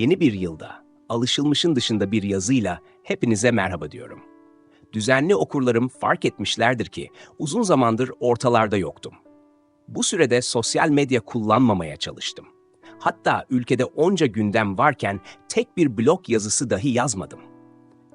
Yeni bir yılda, alışılmışın dışında bir yazıyla hepinize merhaba diyorum. Düzenli okurlarım fark etmişlerdir ki uzun zamandır ortalarda yoktum. Bu sürede sosyal medya kullanmamaya çalıştım. Hatta ülkede onca gündem varken tek bir blog yazısı dahi yazmadım.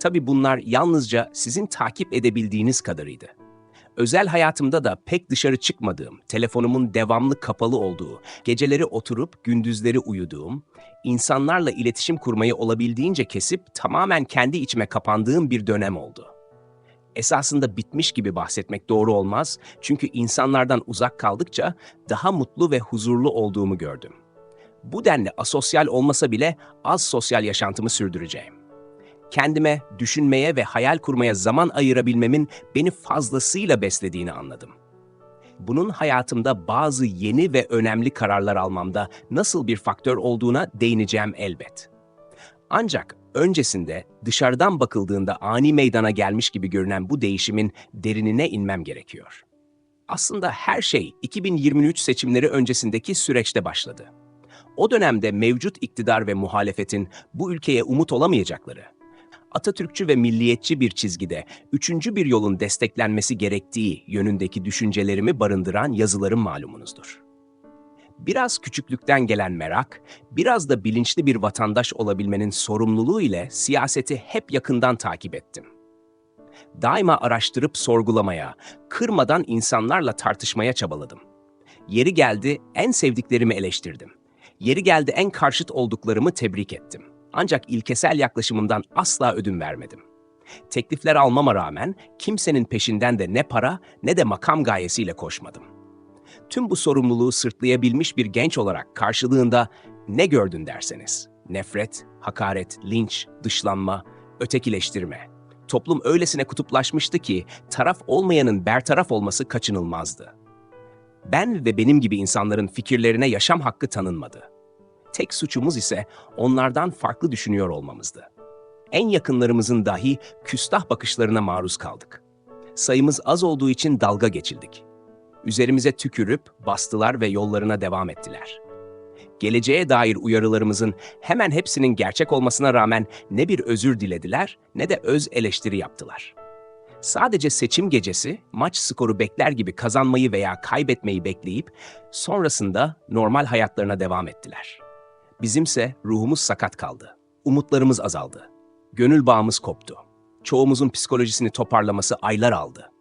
Tabi bunlar yalnızca sizin takip edebildiğiniz kadarıydı. Özel hayatımda da pek dışarı çıkmadığım, telefonumun devamlı kapalı olduğu, geceleri oturup gündüzleri uyuduğum, insanlarla iletişim kurmayı olabildiğince kesip tamamen kendi içime kapandığım bir dönem oldu. Esasında bitmiş gibi bahsetmek doğru olmaz çünkü insanlardan uzak kaldıkça daha mutlu ve huzurlu olduğumu gördüm. Bu denli asosyal olmasa bile az sosyal yaşantımı sürdüreceğim kendime, düşünmeye ve hayal kurmaya zaman ayırabilmemin beni fazlasıyla beslediğini anladım. Bunun hayatımda bazı yeni ve önemli kararlar almamda nasıl bir faktör olduğuna değineceğim elbet. Ancak öncesinde dışarıdan bakıldığında ani meydana gelmiş gibi görünen bu değişimin derinine inmem gerekiyor. Aslında her şey 2023 seçimleri öncesindeki süreçte başladı. O dönemde mevcut iktidar ve muhalefetin bu ülkeye umut olamayacakları, Atatürkçü ve milliyetçi bir çizgide üçüncü bir yolun desteklenmesi gerektiği yönündeki düşüncelerimi barındıran yazılarım malumunuzdur. Biraz küçüklükten gelen merak, biraz da bilinçli bir vatandaş olabilmenin sorumluluğu ile siyaseti hep yakından takip ettim. Daima araştırıp sorgulamaya, kırmadan insanlarla tartışmaya çabaladım. Yeri geldi en sevdiklerimi eleştirdim. Yeri geldi en karşıt olduklarımı tebrik ettim. Ancak ilkesel yaklaşımımdan asla ödün vermedim. Teklifler almama rağmen kimsenin peşinden de ne para ne de makam gayesiyle koşmadım. Tüm bu sorumluluğu sırtlayabilmiş bir genç olarak karşılığında ne gördün derseniz, nefret, hakaret, linç, dışlanma, ötekileştirme. Toplum öylesine kutuplaşmıştı ki taraf olmayanın bertaraf olması kaçınılmazdı. Ben ve benim gibi insanların fikirlerine yaşam hakkı tanınmadı. Tek suçumuz ise onlardan farklı düşünüyor olmamızdı. En yakınlarımızın dahi küstah bakışlarına maruz kaldık. Sayımız az olduğu için dalga geçildik. Üzerimize tükürüp bastılar ve yollarına devam ettiler. Geleceğe dair uyarılarımızın hemen hepsinin gerçek olmasına rağmen ne bir özür dilediler ne de öz eleştiri yaptılar. Sadece seçim gecesi maç skoru bekler gibi kazanmayı veya kaybetmeyi bekleyip sonrasında normal hayatlarına devam ettiler.'' Bizimse ruhumuz sakat kaldı. Umutlarımız azaldı. Gönül bağımız koptu. Çoğumuzun psikolojisini toparlaması aylar aldı.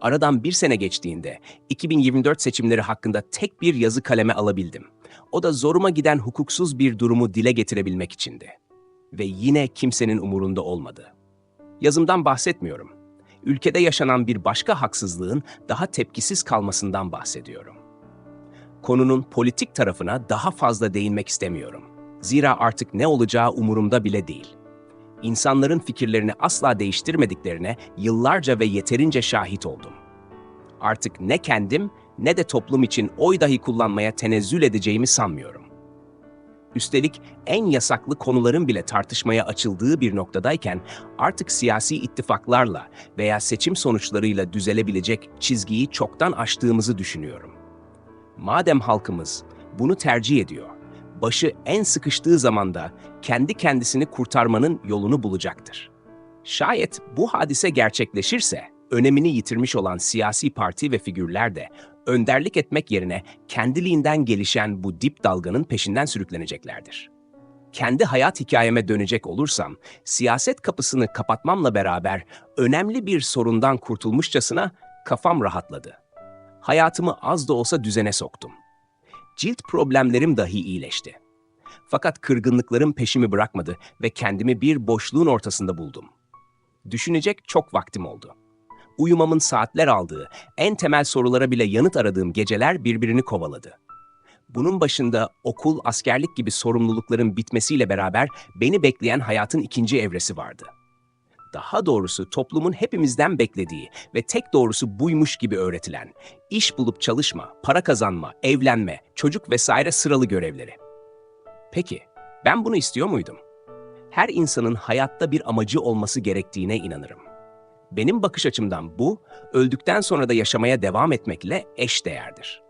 Aradan bir sene geçtiğinde 2024 seçimleri hakkında tek bir yazı kaleme alabildim. O da zoruma giden hukuksuz bir durumu dile getirebilmek içindi. Ve yine kimsenin umurunda olmadı. Yazımdan bahsetmiyorum. Ülkede yaşanan bir başka haksızlığın daha tepkisiz kalmasından bahsediyorum konunun politik tarafına daha fazla değinmek istemiyorum. Zira artık ne olacağı umurumda bile değil. İnsanların fikirlerini asla değiştirmediklerine yıllarca ve yeterince şahit oldum. Artık ne kendim ne de toplum için oy dahi kullanmaya tenezzül edeceğimi sanmıyorum. Üstelik en yasaklı konuların bile tartışmaya açıldığı bir noktadayken artık siyasi ittifaklarla veya seçim sonuçlarıyla düzelebilecek çizgiyi çoktan aştığımızı düşünüyorum. Madem halkımız bunu tercih ediyor, başı en sıkıştığı zamanda kendi kendisini kurtarmanın yolunu bulacaktır. Şayet bu hadise gerçekleşirse, önemini yitirmiş olan siyasi parti ve figürler de önderlik etmek yerine kendiliğinden gelişen bu dip dalganın peşinden sürükleneceklerdir. Kendi hayat hikayeme dönecek olursam, siyaset kapısını kapatmamla beraber önemli bir sorundan kurtulmuşçasına kafam rahatladı hayatımı az da olsa düzene soktum. Cilt problemlerim dahi iyileşti. Fakat kırgınlıklarım peşimi bırakmadı ve kendimi bir boşluğun ortasında buldum. Düşünecek çok vaktim oldu. Uyumamın saatler aldığı, en temel sorulara bile yanıt aradığım geceler birbirini kovaladı. Bunun başında okul, askerlik gibi sorumlulukların bitmesiyle beraber beni bekleyen hayatın ikinci evresi vardı daha doğrusu toplumun hepimizden beklediği ve tek doğrusu buymuş gibi öğretilen, iş bulup çalışma, para kazanma, evlenme, çocuk vesaire sıralı görevleri. Peki, ben bunu istiyor muydum? Her insanın hayatta bir amacı olması gerektiğine inanırım. Benim bakış açımdan bu, öldükten sonra da yaşamaya devam etmekle eş değerdir.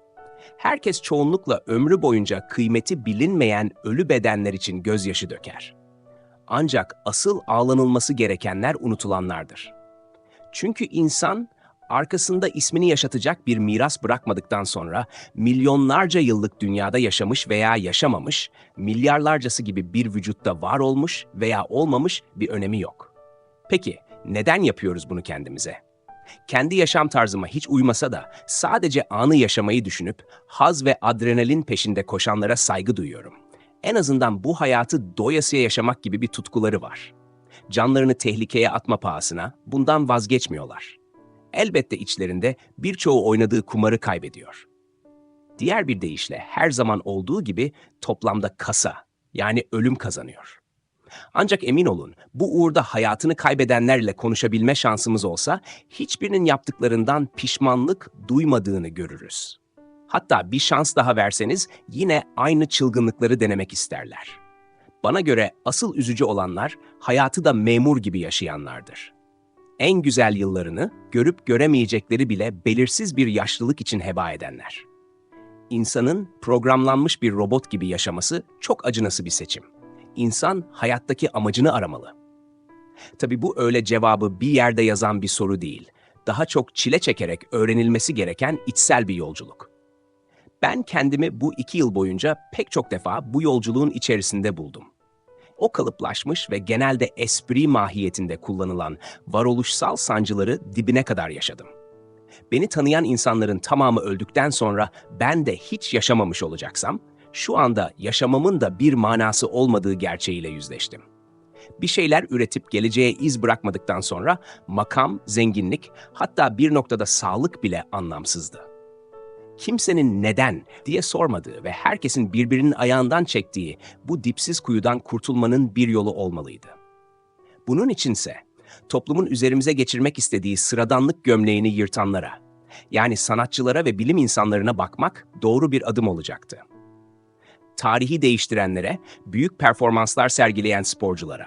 Herkes çoğunlukla ömrü boyunca kıymeti bilinmeyen ölü bedenler için gözyaşı döker. Ancak asıl ağlanılması gerekenler unutulanlardır. Çünkü insan arkasında ismini yaşatacak bir miras bırakmadıktan sonra milyonlarca yıllık dünyada yaşamış veya yaşamamış, milyarlarcası gibi bir vücutta var olmuş veya olmamış bir önemi yok. Peki neden yapıyoruz bunu kendimize? Kendi yaşam tarzıma hiç uymasa da sadece anı yaşamayı düşünüp haz ve adrenalin peşinde koşanlara saygı duyuyorum. En azından bu hayatı doyasıya yaşamak gibi bir tutkuları var. Canlarını tehlikeye atma pahasına bundan vazgeçmiyorlar. Elbette içlerinde birçoğu oynadığı kumarı kaybediyor. Diğer bir deyişle her zaman olduğu gibi toplamda kasa yani ölüm kazanıyor. Ancak emin olun bu uğurda hayatını kaybedenlerle konuşabilme şansımız olsa hiçbirinin yaptıklarından pişmanlık duymadığını görürüz. Hatta bir şans daha verseniz yine aynı çılgınlıkları denemek isterler. Bana göre asıl üzücü olanlar hayatı da memur gibi yaşayanlardır. En güzel yıllarını görüp göremeyecekleri bile belirsiz bir yaşlılık için heba edenler. İnsanın programlanmış bir robot gibi yaşaması çok acınası bir seçim. İnsan hayattaki amacını aramalı. Tabi bu öyle cevabı bir yerde yazan bir soru değil. Daha çok çile çekerek öğrenilmesi gereken içsel bir yolculuk. Ben kendimi bu iki yıl boyunca pek çok defa bu yolculuğun içerisinde buldum. O kalıplaşmış ve genelde espri mahiyetinde kullanılan varoluşsal sancıları dibine kadar yaşadım. Beni tanıyan insanların tamamı öldükten sonra ben de hiç yaşamamış olacaksam, şu anda yaşamamın da bir manası olmadığı gerçeğiyle yüzleştim. Bir şeyler üretip geleceğe iz bırakmadıktan sonra makam, zenginlik, hatta bir noktada sağlık bile anlamsızdı. Kimsenin neden diye sormadığı ve herkesin birbirinin ayağından çektiği bu dipsiz kuyudan kurtulmanın bir yolu olmalıydı. Bunun içinse toplumun üzerimize geçirmek istediği sıradanlık gömleğini yırtanlara, yani sanatçılara ve bilim insanlarına bakmak doğru bir adım olacaktı tarihi değiştirenlere, büyük performanslar sergileyen sporculara.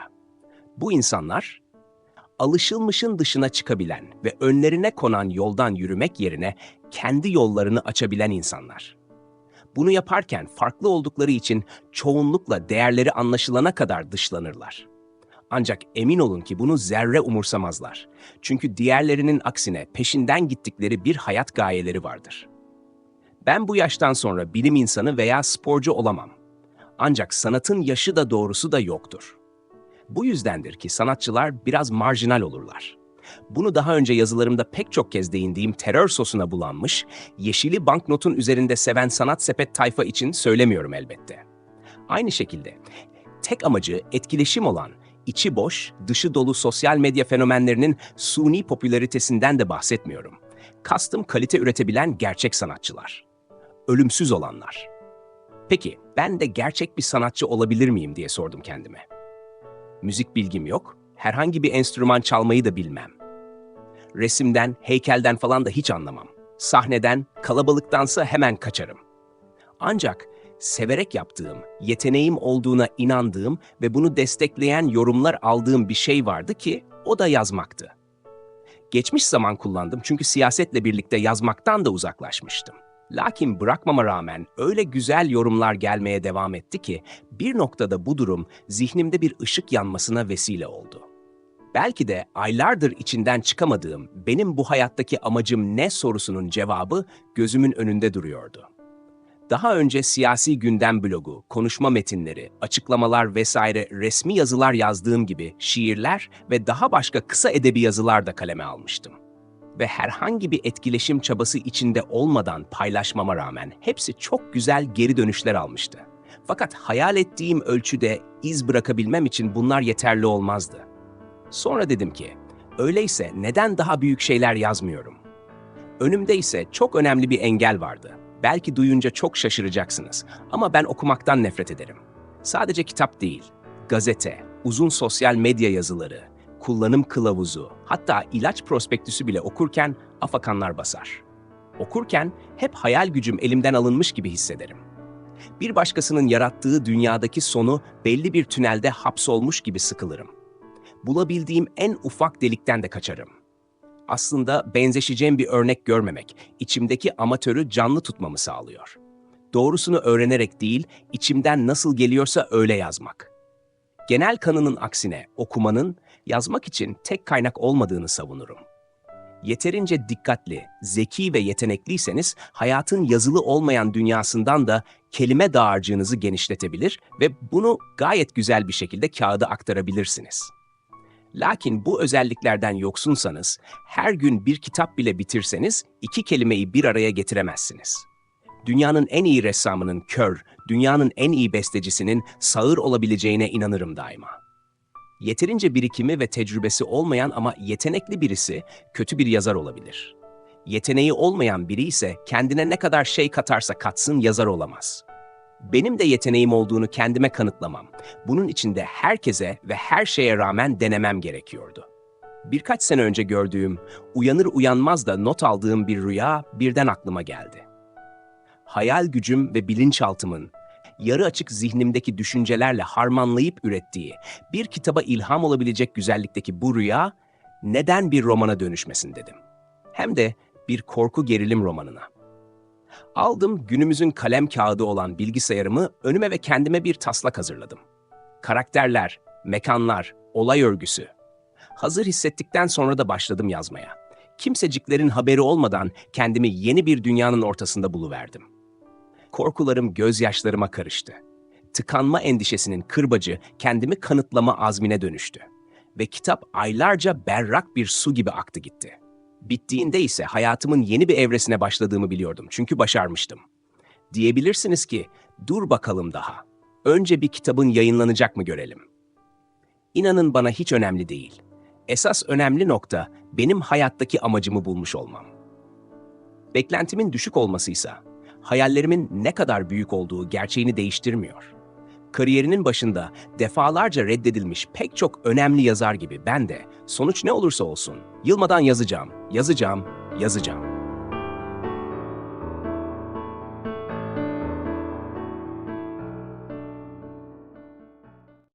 Bu insanlar, alışılmışın dışına çıkabilen ve önlerine konan yoldan yürümek yerine kendi yollarını açabilen insanlar. Bunu yaparken farklı oldukları için çoğunlukla değerleri anlaşılana kadar dışlanırlar. Ancak emin olun ki bunu zerre umursamazlar. Çünkü diğerlerinin aksine peşinden gittikleri bir hayat gayeleri vardır.'' Ben bu yaştan sonra bilim insanı veya sporcu olamam. Ancak sanatın yaşı da doğrusu da yoktur. Bu yüzdendir ki sanatçılar biraz marjinal olurlar. Bunu daha önce yazılarımda pek çok kez değindiğim terör sosuna bulanmış, yeşili banknotun üzerinde seven sanat sepet tayfa için söylemiyorum elbette. Aynı şekilde tek amacı etkileşim olan, içi boş, dışı dolu sosyal medya fenomenlerinin suni popülaritesinden de bahsetmiyorum. Kastım kalite üretebilen gerçek sanatçılar ölümsüz olanlar. Peki ben de gerçek bir sanatçı olabilir miyim diye sordum kendime. Müzik bilgim yok, herhangi bir enstrüman çalmayı da bilmem. Resimden, heykelden falan da hiç anlamam. Sahneden, kalabalıktansa hemen kaçarım. Ancak severek yaptığım, yeteneğim olduğuna inandığım ve bunu destekleyen yorumlar aldığım bir şey vardı ki o da yazmaktı. Geçmiş zaman kullandım çünkü siyasetle birlikte yazmaktan da uzaklaşmıştım. Lakin bırakmama rağmen öyle güzel yorumlar gelmeye devam etti ki bir noktada bu durum zihnimde bir ışık yanmasına vesile oldu. Belki de aylardır içinden çıkamadığım benim bu hayattaki amacım ne sorusunun cevabı gözümün önünde duruyordu. Daha önce siyasi gündem blogu, konuşma metinleri, açıklamalar vesaire resmi yazılar yazdığım gibi şiirler ve daha başka kısa edebi yazılar da kaleme almıştım ve herhangi bir etkileşim çabası içinde olmadan paylaşmama rağmen hepsi çok güzel geri dönüşler almıştı. Fakat hayal ettiğim ölçüde iz bırakabilmem için bunlar yeterli olmazdı. Sonra dedim ki, öyleyse neden daha büyük şeyler yazmıyorum? Önümde ise çok önemli bir engel vardı. Belki duyunca çok şaşıracaksınız ama ben okumaktan nefret ederim. Sadece kitap değil, gazete, uzun sosyal medya yazıları, kullanım kılavuzu, hatta ilaç prospektüsü bile okurken afakanlar basar. Okurken hep hayal gücüm elimden alınmış gibi hissederim. Bir başkasının yarattığı dünyadaki sonu belli bir tünelde hapsolmuş gibi sıkılırım. Bulabildiğim en ufak delikten de kaçarım. Aslında benzeşeceğim bir örnek görmemek, içimdeki amatörü canlı tutmamı sağlıyor. Doğrusunu öğrenerek değil, içimden nasıl geliyorsa öyle yazmak. Genel kanının aksine okumanın yazmak için tek kaynak olmadığını savunurum. Yeterince dikkatli, zeki ve yetenekliyseniz hayatın yazılı olmayan dünyasından da kelime dağarcığınızı genişletebilir ve bunu gayet güzel bir şekilde kağıda aktarabilirsiniz. Lakin bu özelliklerden yoksunsanız, her gün bir kitap bile bitirseniz iki kelimeyi bir araya getiremezsiniz. Dünyanın en iyi ressamının kör, dünyanın en iyi bestecisinin sağır olabileceğine inanırım daima. Yeterince birikimi ve tecrübesi olmayan ama yetenekli birisi kötü bir yazar olabilir. Yeteneği olmayan biri ise kendine ne kadar şey katarsa katsın yazar olamaz. Benim de yeteneğim olduğunu kendime kanıtlamam. Bunun için de herkese ve her şeye rağmen denemem gerekiyordu. Birkaç sene önce gördüğüm, uyanır uyanmaz da not aldığım bir rüya birden aklıma geldi. Hayal gücüm ve bilinçaltımın yarı açık zihnimdeki düşüncelerle harmanlayıp ürettiği bir kitaba ilham olabilecek güzellikteki bu rüya neden bir romana dönüşmesin dedim. Hem de bir korku gerilim romanına. Aldım günümüzün kalem kağıdı olan bilgisayarımı önüme ve kendime bir taslak hazırladım. Karakterler, mekanlar, olay örgüsü. Hazır hissettikten sonra da başladım yazmaya. Kimseciklerin haberi olmadan kendimi yeni bir dünyanın ortasında buluverdim. Korkularım gözyaşlarıma karıştı. Tıkanma endişesinin kırbacı kendimi kanıtlama azmine dönüştü. Ve kitap aylarca berrak bir su gibi aktı gitti. Bittiğinde ise hayatımın yeni bir evresine başladığımı biliyordum çünkü başarmıştım. Diyebilirsiniz ki, dur bakalım daha. Önce bir kitabın yayınlanacak mı görelim. İnanın bana hiç önemli değil. Esas önemli nokta benim hayattaki amacımı bulmuş olmam. Beklentimin düşük olmasıysa, hayallerimin ne kadar büyük olduğu gerçeğini değiştirmiyor. Kariyerinin başında defalarca reddedilmiş pek çok önemli yazar gibi ben de sonuç ne olursa olsun yılmadan yazacağım, yazacağım, yazacağım.